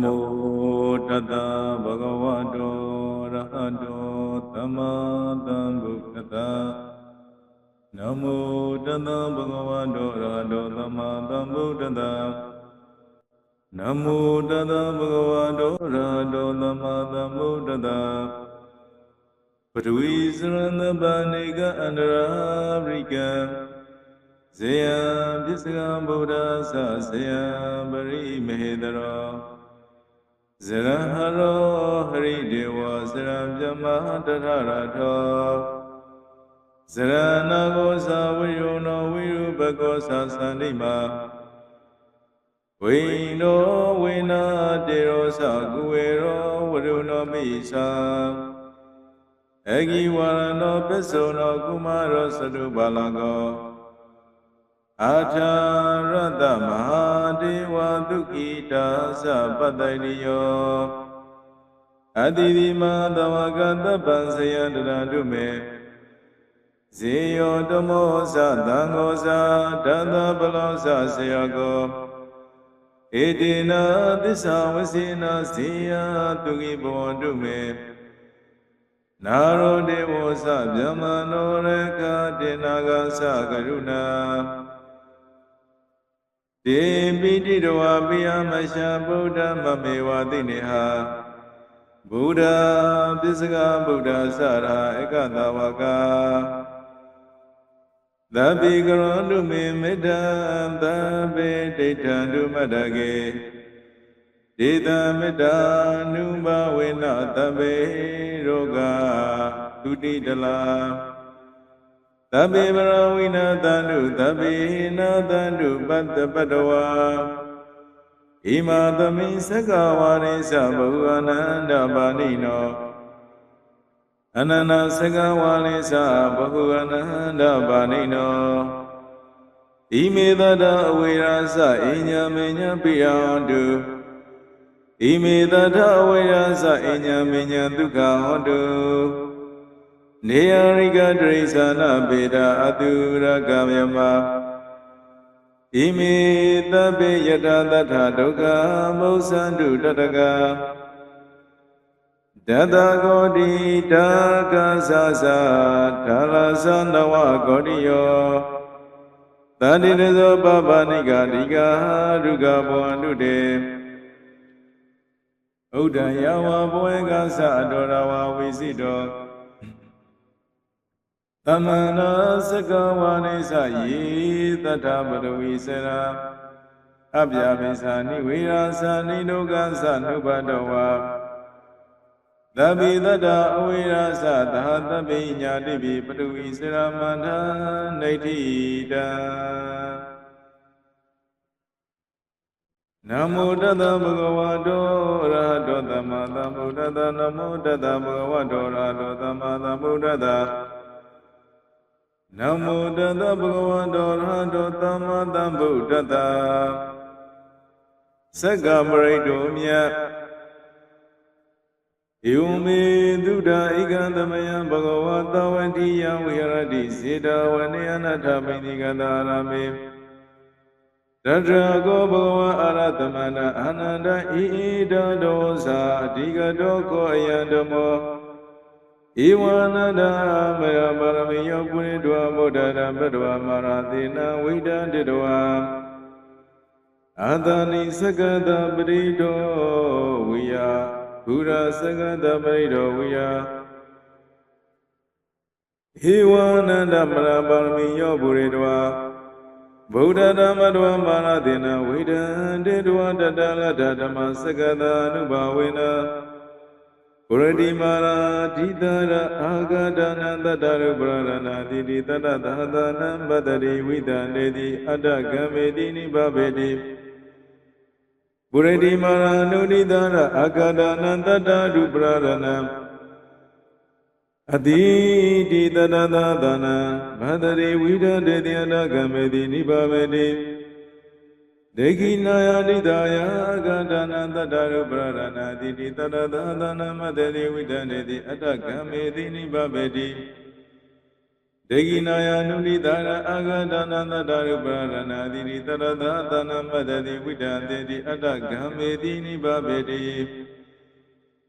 မောတတဗဂဝတောရဟတောသမ္မာသမ္ဗုဒ္ဓတ္တနမောတတဗဂဝတောရဟတောသမ္မာသမ္ဗုဒ္ဓတ္တနမောတတဗဂဝတောရဟတောသမ္မာသမ္ဗုဒ္ဓတ္တပထဝီစရဏပဏိကအန္တရာပရိကံဇေယံပစ္စကံဗုဒ္ဓသဇေယံပရိမေဟတရော ဇရဟရောဟရိဒေဝဇရံပြမတထရထောဇရဏကောသဝိရုဏဝိရုပကောသသန္တိမာဝိနောဝိနာတေရောသကုဝေရောဝရုဏမိသအဂိဝရဏောပစ္စုံနောကုမာရောသတုပါလကော အာထာရတ္တမဟာဒေဝဒုက္ခိတာသပတ္တိရိယောအတိဒီမသဝကတပ္ပံဇယတရတုမေဇေယောတမောသသံဃောသတတပလောသဆယကောဧတေနသစ္စာဝစေနဇေယတုခိဘောတုမေနာရောဒေဝသဗြဟ္မနောရကတေနာဂသကရုဏာ တေပိတိတဝပိယမရှာဗုဒ္ဓမမေဝတိနေဟာဗုဒ္ဓပစ္စကဗုဒ္ဓသရာဧကတဝကသဗ္ဗေကရောတုမေမေတ္တသဗ္ဗေဒိဋ္ဌံတုမတ္တကေဒေတမေတ္တာနုဘဝေနသဗ္ဗေရောဂဒုတိတလာ သဗ္ဗေပရဝိနာတန္တုသဗ္ဗေနာတန္တုပတ္တပတ္တဝါဣမာသမိသက္ကဝါရိသဘဟုအနန္တပါဏိနောအနန္တသက္ကဝါရိသဘဟုအနန္တပါဏိနောဣမေတတအဝေရာသအညမေညပိယံတုဣမေတထဝေရသအညမေညဒုက္ခဟောတု နေယရိကတရိသနာပေတာအတုရကမြမဣမေတပေယတတထဒုက္ခမௌသန္တုတတကတတကောတိတာကသသထာလသနဝကောတိယောတတိရဇောပပနိကတိကာဒုက္ခဘောအနုတေဥဒ္ဒယဝဘဝေကသအတောရဝဝိစိတော သမန္နာစကဝါနိသယေတထပရဝိစရာအပြာပိသနိဝေရာသနိဒုက္ခသနုပတောဝါသဗ္ဗိတတအဝေရာသသဟတပိညာတိပိပရဝိစရာမန္တနေတိတံနမောတတဗုဒ္ဓဝါတောရဟတောသမ္မာသမ္ဗုဒ္ဓတနမောတတဗုဒ္ဓဝါတောရဟတောသမ္မာသမ္ဗုဒ္ဓတ နမောတတဗုဒ္ဓဝါတောရဟတောသမ္မာသမ္ဗုဒ္ဓတသက္ကပရိတောမြတ်ဧဝမေသုဒ္ဓဧကံသမယံဘဂဝါတဝတိယဝိရတိစေတဝနေအနထမိနိကတာရမေတတရာကောဘဂဝံအာရသမဏအာနန္ဒဣဣတဒောသာအဓိကတောကောအယံဓမ္မော ဧဝနန္ဒမယပါရမေယောပုရိတောဗုဒ္ဓရံပတဝမာရသေနဝိဒံတေတဝံအာသနိသကတပရိတောဝိယဘုရားသကတပရိတောဝိယဧဝနန္ဒမရပါရမေယောပုရိတောဗုဒ္ဓဓမ္မတဝမာရတိနဝိဒံတေတဝတတလတဓမ္မစကတာနုဘဝေနပု ရတိမာရာဓိတရအာဂဒနတတရုပရဏာတိတိတတသဟတနံပတတိဝိတံနေတိအတ္တကမေတိနိဗ္ဗေတိပုရတိမာရာနုနိတရအာဂဒနတတရုပရဏံအတိတိတတသသနာဘဒရေဝိဒတေတယနာကမေတိနိဗ္ဗမေတိ ဒေခိနာယတိတာယအကန္တနာတတရုပရဏာတိတိတတသသနာမတရေဝိဒနေတိအတ္တကမေတိနိဗ္ဗမေတိဒေဂိနာယနုနိတာရအာဂဒနာသတ္တရုပရဏာတိရိတရသသနမတ္တိဝိတံတေတိအတ္တဂံမေတိနိဗ္ဗဗေတိ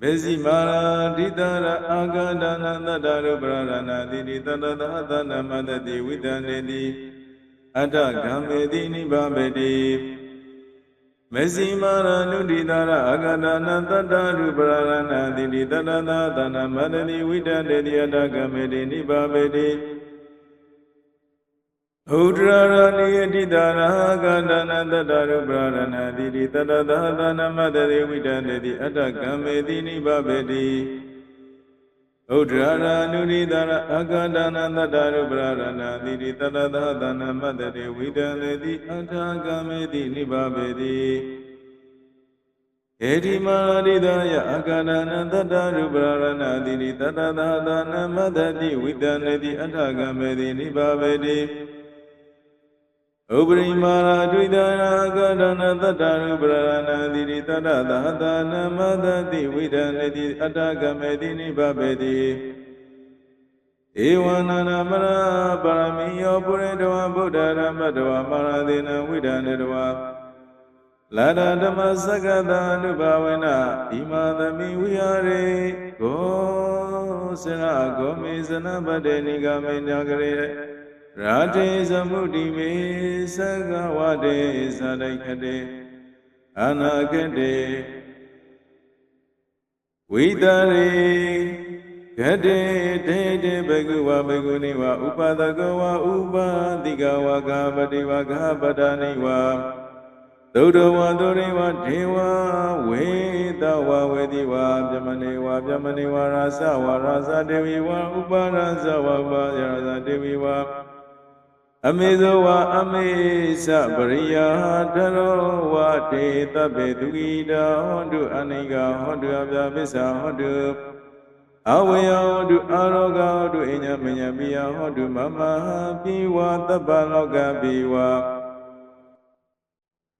ဘေစီမာရာဒိတာရအာဂဒနာသတ္တရုပရဏာတိရိတရသသနမတ္တိဝိတံတေတိ အတ္တဂံမေတိနိဗ္ဗဗေတိမစီမာရနုဒိတာရအာဂဒနာတတ္တရူပရဏာတိတိတတသာသနာမတတိဝိတတေတိအတ္တကမေတိနိဗ္ဗာပေတိဥဒရရဏိယတိတာရအာဂဒနာတတ္တရူပရဏာတိတိတတသာသနာမတတိဝိတတေတိအတ္တကမေတိနိဗ္ဗာပေတိ ဥဒရရနုဒိတာရအာဂဒနာတတ္တရူပရဏာတိတိတတသာသနာမတတိဝိတတေတိအတ္တကမေတိနိဗ္ဗာပေတိဧတိမာရိဒယအကရဏတတ္တရူပရဏတိတိတတသာသနမတတိဝိတန္တိအထကမေတိနိဗ္ဗာပေတိ ဥပရိမာရဒွိတရာအကရဏတတ္တရူပရဏတိတိတတသာသနမတတိဝိတန္တိအထကမေတိနိဗ္ဗာပေတိဧဝနာနာမရပါရမီယောပုရိတဝဗုဒ္ဓရမတဝမာရသေနဝိဒန္တတဝလာဒဓမ္မစကတာအနုဘာဝေနဣမာသမိဝိဟာရေကိုစရဂောမေဇနပတေနိဂမေညာကရေ ရာတေသမုဒိမေသကဝတေသဒိခတေအနာကတေဝိတရေဂတေတေတေဘဂဝဘဂုနိဝဥပဒကဝဥပါတိကဝဂပတိဝဂပဒနိဝသုဒ္ဓဝသုရိဝဒေဝဝေတဝဝေတိဝပြမနေဝပြမနေဝရာဇဝရာဇဒေဝီဝဥပါရာဇဝပါရာဇဒေဝီဝ အမေဇဝအမေသပရိယာတရောဝတေတပေသူဂိတာဟောတုအနိကဟောတုအပြပစ္စာဟောတုအဝေယဟောတုအာရောဂဟောတုအညမညပိယဟောတုမမပိဝတပ္ပလောကပိဝ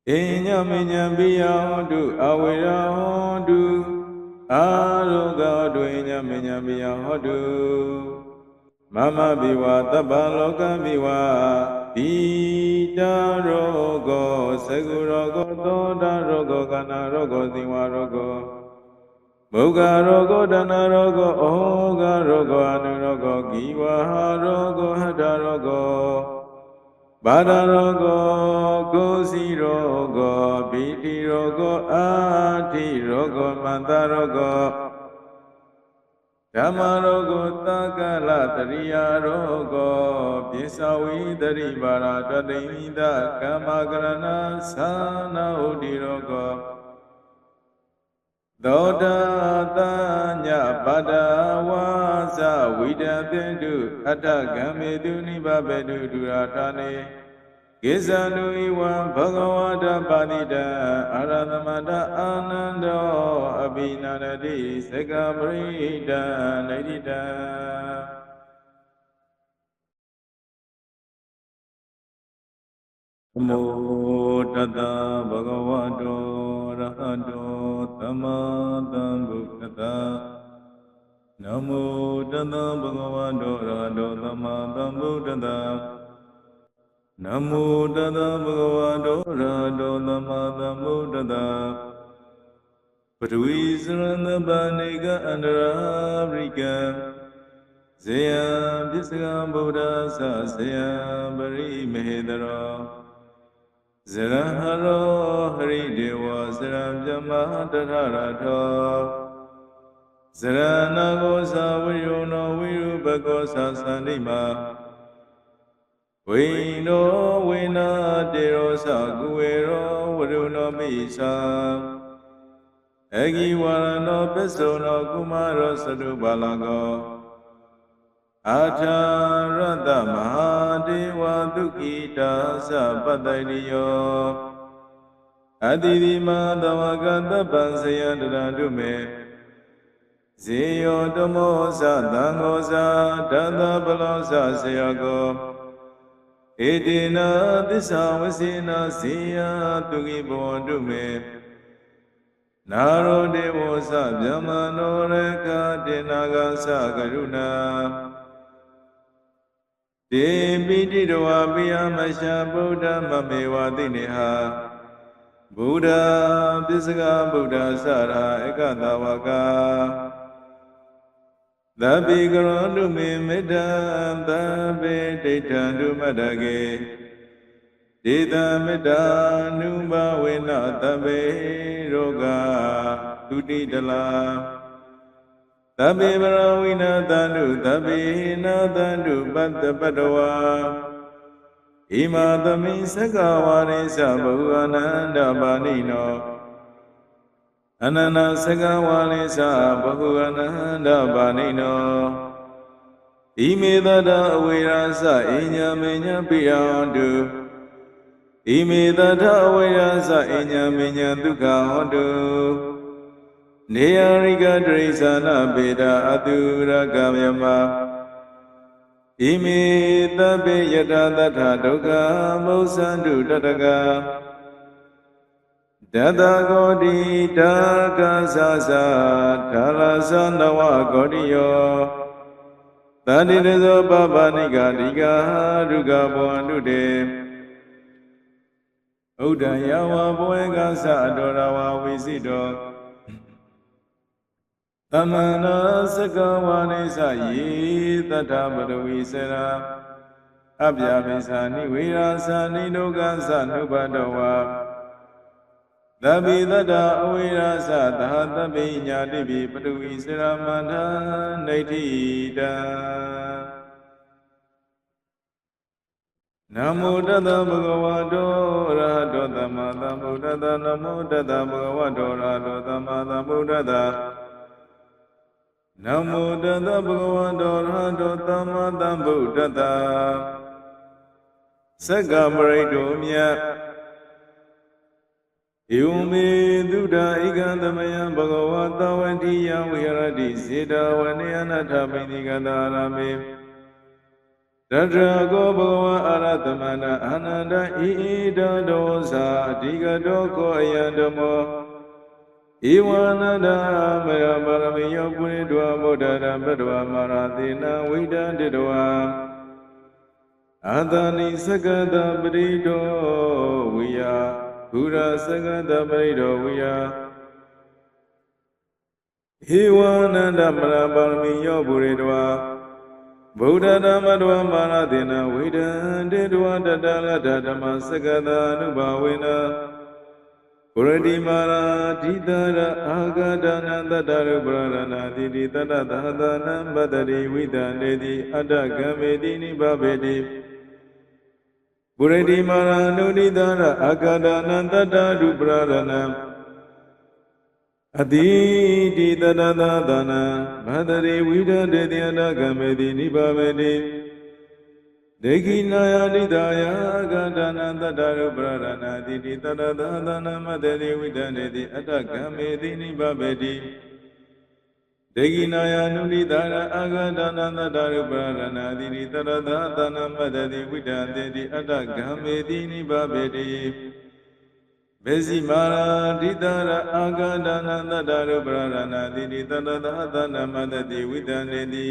ဣညမညံပိယဟောတုအဝေရဟောတုအာရောဂဟောတုဣညမညံပိယဟောတု မမပိဝတပ္ပလောကပိဝပိတာရောဂောသကုရောဂောသောတာရောဂောကနာရောဂောသီဝရောဂောမုဂရောဂောဒနာရောဂောဩဃရောဂောအနုရောဂောဂီဝဟာရောဂောဟတရောဂောဘာဒရောဂောကိုစီရောဂောဘိတိရောဂောအာတိရောဂောမန္တရောဂော ဓမ္မရောဂောသကလတရိယာရောဂောပိသဝိတရိပါရတတိမိတကမ္မကရဏသာနာဥဒိရောဂောသောတာတညပါဒဝါဇဝိတသေတုအတ္တဂံမေတုနိဗ္ဗဗေတုဒုရာထာနေ ကိဇာနုဤဝံဘဂဝတာပါတိတံအာရသမတအာနန္ဒောအဘိနာရတိသကပရိဒံနေတိတံနမောတတဗဂဝတောရဟတောသမ္မာသမ္ဗုဒ္ဓတနမောတတဗဂဝတောရဟတောသမ္မာသမ္ဗုဒ္ဓတ နမောတတဗဂဝတောရဟတောသမ္မာသမ္ဗုဒ္ဓတပထဝီစရဏပါဏိကအန္တရာပရိကံဇေယံပစ္စကံဗုဒ္ဓသဇေယံပရိမေဟတရောဇရဟရောဟရိဒေဝဇရံပြမတထရထောဇရဏကောသာဝိယောနောဝိရုပကောသာသန္တိမာ ဝိနောဝိနာတေရောသကုဝေရောဝရုနောမိသာအဂိဝရနောပစ္စုံနောကုမရောသတုပါလကောအာထာရတမဟာဒေဝဒုက္ခိတာသပတ္တိယောအတိတိမသဝကတပ္ပံဇယတရတုမေဇေယောတမောသသံဃောသတတပလောသဇေယကော ဧတေနသစ္စာဝစေနဇေယတုကိဘောတုမေနာရောဒေဝသဗျမ္နောရခတေနာဂသကရုဏာတေပိတိတဝပိယမရှာဗုဒ္ဓမမေဝတိနေဟာဗုဒ္ဓပစ္စကဗုဒ္ဓစရာဧကတဝက သဗ္ဗေကရောတုမေမေတ္တံသဗ္ဗေဒိဋ္ဌံတုမတ္တကေဒေတံမေတ္တာနုဘဝေနသဗ္ဗေရောဂတုတိတလာသဗ္ဗေပရဝိနာတန္တုသဗ္ဗေနာတန္တုပတ္တပတ္တဝါဣမာသမိသက္ကဝါရိသဘဟုအနန္တပါဏိနော အနန္တသက္ကဝါရိသဘဟုအနန္တပါဏိနောဣမေတတအဝေရာသအိညာမေညာပိယံတုဣမေတတအဝေရာသအိညာမေညာဒုက္ခဟောတုနေယရိကတရိသနာပေတာအတုရကမြမဣမေတပိယတသတ္ထဒုက္ခမௌသန္တုတတက တတကောတိတာကသသထာလသန္တဝကောတိယောတတိရဇောပပနိကတိကာဒုက္ခဘောအတုတေဥဒ္ဒယဝဘဝေကသအတောရဝဝိစိတောသမန္နာစကဝါနိသယေတတ္ထပရဝိစရာအပြာပိသနိဝေရာသနိဒုက္ခသနုပတောဝါ သဗ္ဗိတတ္တအဝေရာသသဟသဗ္ဗိညာတိပိပရဝိစရာမန္တနေတိတံနမောတတဗုဒ္ဓဝါတောရဟတောသမ္မာသမ္ဗုဒ္ဓတနမောတတဗုဒ္ဓဝါတောရဟတောသမ္မာသမ္ဗုဒ္ဓတနမောတတဗုဒ္ဓဝါတောရဟတောသမ္မာသမ္ဗုဒ္ဓတသက္ကပရိတ္တောမြတ် ဧဝမေသုဒ္ဓဧကံသမယံဘဂဝါသဝတိယဝိရတိစေတဝနေယနာထပိနိကတာရမေတတရာကောဘဂဝါအာရသမဏအာနန္ဒဣဣတဒောသာအဓိကတောခောအယံဓမ္မောဧဝနန္ဒမယပါရမေယောပုရိတဝဗုဒ္ဓရံပတ္တဝမာရသေနဝိဒံတိတဝံအာသနိသကတပရိတောဝိယ ဘုရသကတပရိတောဝိယဧဝနန္ဒမရပါရမေယောပုရိတဝဗုဒ္ဓဓမ္မတဝမာရသေနဝိဒံတေတဝတတလတဓမ္မစကတာအနုဘာဝေနပုရတိမာရာဓိတာရအာဂဒနာတတရုပရဏနာတိတိတတသဟတနံပတတိဝိတံတေတိအတ္တကမေတိနိဗ္ဗဗေတိ ပုရတိမာရာနုနိတာရအာဂဒနာတတရုပရဏနာအတိတိတတသသနာဘဒရေဝိဒတေတိအတ္တကမေတိနိဗ္ဗဗေတိဒေဂိနာယတိတာယကန္တနာတတ္တရုပရရဏတိတိတတသသနာမတေတိဝိဒနေတိအတ္တကမေတိနိဗ္ဗဗေတိ ဒေဂိနာယနုနိတာရအာဂန္တနာတတ္တရုပရရဏတိတိတတသသနာမတေတိဝိဒနေတိအတ္တကမေတိနိဗ္ဗဗေတိမေဇိမာရာဒိတာရအာဂန္တနာတတ္တရုပရရဏတိတိတတသသနာမတေတိဝိဒနေတိ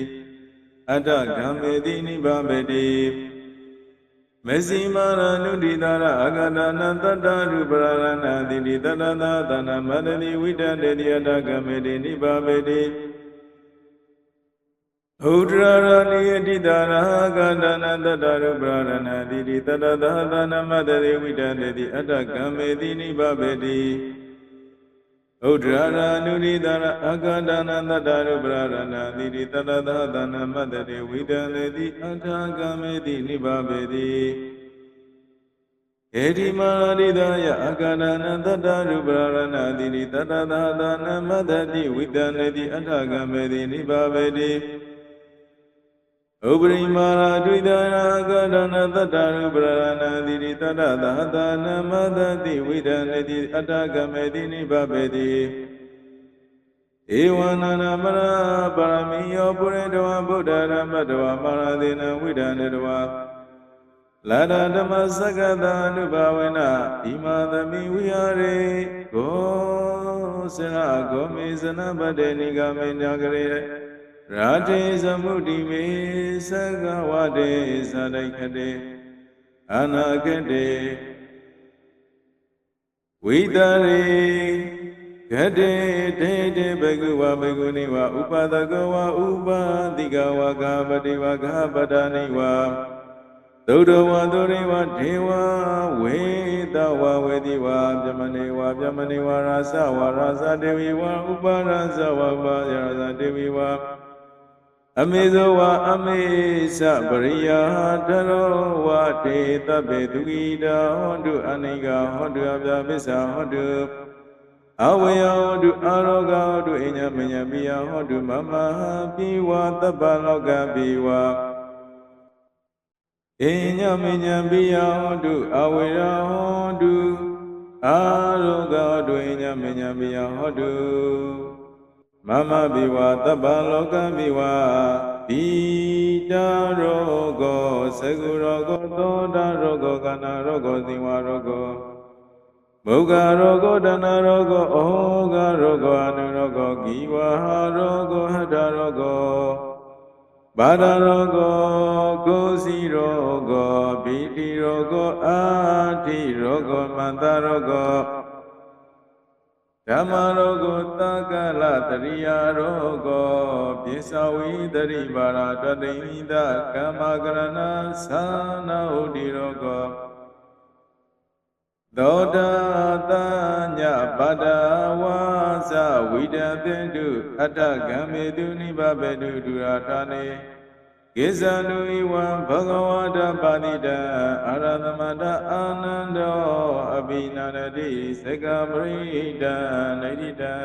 အတ္တကံမေတိနိဗ္ဗဗေတိမေဇိမာရနုဒိတာရအာဂတနာတတ္တရူပရရဏတိတိတတသာသနာမတတိဝိတတေတိအတ္တကံမေတိနိဗ္ဗဗေတိ ဥဒရရဏိယတိတာရအာဂတနာတတ္တရူပရရဏတိတိတတသာသနာမတတိဝိတတေတိအတ္တကံမေတိနိဗ္ဗဗေတိဥဒရရာနုရိတာရအာဂန္တနာတတရုပရရဏတိတိတတသသနာမတတေဝိတံလေတိအထာကမေတိနိဗ္ဗဗေတိဧတိမာရိဒယအာဂန္တနာတတရုပရရဏတိတိတတသသနာမတတိဝိတံလေတိအထာကမေတိနိဗ္ဗဗေတိ ဥပရိမာရာဒွိတရာကရဏတတ္တရူပရဏတိတိတတ္တသဟတနမတတိဝိဒနေတိအတ္တကမေတိနိဗ္ဗဗေတိဧဝနန္ဒမရပါရမီယောပုရိတဝဗုဒ္ဓရမတဝမာရသေနဝိဒနေတဝလာဒဓမ္မစကတအနုဘဝေနဣမာသမိဝိဟာရေဂောစရဂောမေဇနပတေနိဂမေညာကရေ ရရာတေသမုဒိမေသကဝတေသဒိခတေအနာခတေဝိတရေဂတေတေတေဘဂဝဘဂုနိဝဥပဒကဝဥပါတိကဝဂပတိဝဂပဒနိဝသုဒ္ဓဝသုရိဝဒေဝဝေတဝဝေတိဝပြမနေဝပြမနေဝရာသဝရာသဒေဝီဝဥပါရသဝပါရာသဒေဝီဝ အမေဇောဝအမေသပရိယာတရောဝတေတဗေသူဂိတာဟောတုအနိကဟောတုအပြပစ္ဆာဟောတုအဝေယဟောတုအာရောဂဟောတုအညမညပိယဟောတုမမပိဝတပ္ပလောကပိဝအညမညပိယဟောတုအဝေယဟောတုအာရောဂဟောတုအညမညပိယဟောတု မမပိဝတပ္ပလောကပိဝပိတာရောဂောသကုရောဂောသောတာရောဂောကနာရောဂောဇိဝရောဂောမုဂရောဂောဒနာရောဂောဩဃရောဂောအနုရောဂောဂီဝဟာရောဂောဟတရောဂောဘာဒရောဂောကိုစီရောဂောဘိတိရောဂောအာတိရောဂောမန္တရောဂော ဓမ္မရောဂောတက္ကလတရိယာရောဂောပိသဝိတရိပါရတတိမိတကမ္မကရဏသာနာဥတိရောဂောသောတာတညပတ္တဝါသဝိတတေတုအတ္တကံမေတုနိဗ္ဗဗေတုဒုရာထာနေ ကိစ္ဆနုဣဝံဘဂဝတာပါတိတအာရသမတအာနန္ဒောအဘိနန္ဒတိသက္ကပရိတံနေတိတံ